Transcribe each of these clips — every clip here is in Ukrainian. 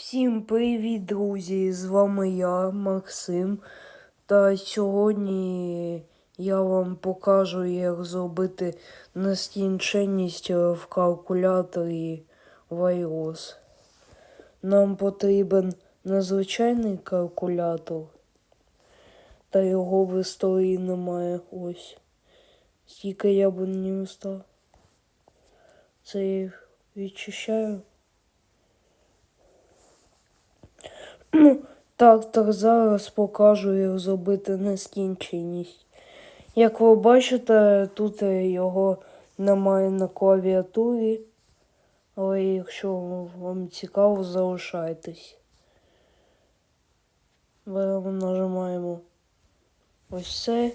Всім привіт, друзі! З вами я, Максим. Та сьогодні я вам покажу, як зробити нескінченність в калькуляторі Вайрос. Нам потрібен незвичайний калькулятор, та його в історії немає ось. Скільки я б не став. Це я відчищаю. Ну, так, так зараз покажу, як зробити нескінченість. Як ви бачите, тут його немає на клавіатурі, але якщо вам цікаво, залишайтесь. Беремо, нажимаємо ось це.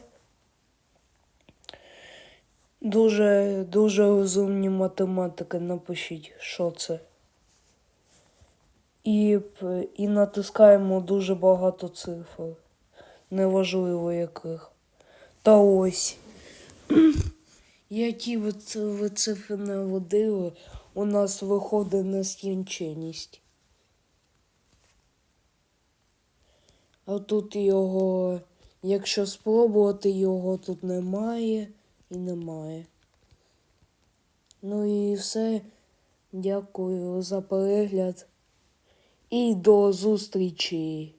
Дуже, дуже розумні математики, напишіть, що це. І, і натискаємо дуже багато цифр. Неважливо яких. Та ось. Які ви, ви цифри не водили, у нас виходить нескінченність. А тут його, якщо спробувати, його тут немає і немає. Ну і все. Дякую за перегляд. І до зустрічі!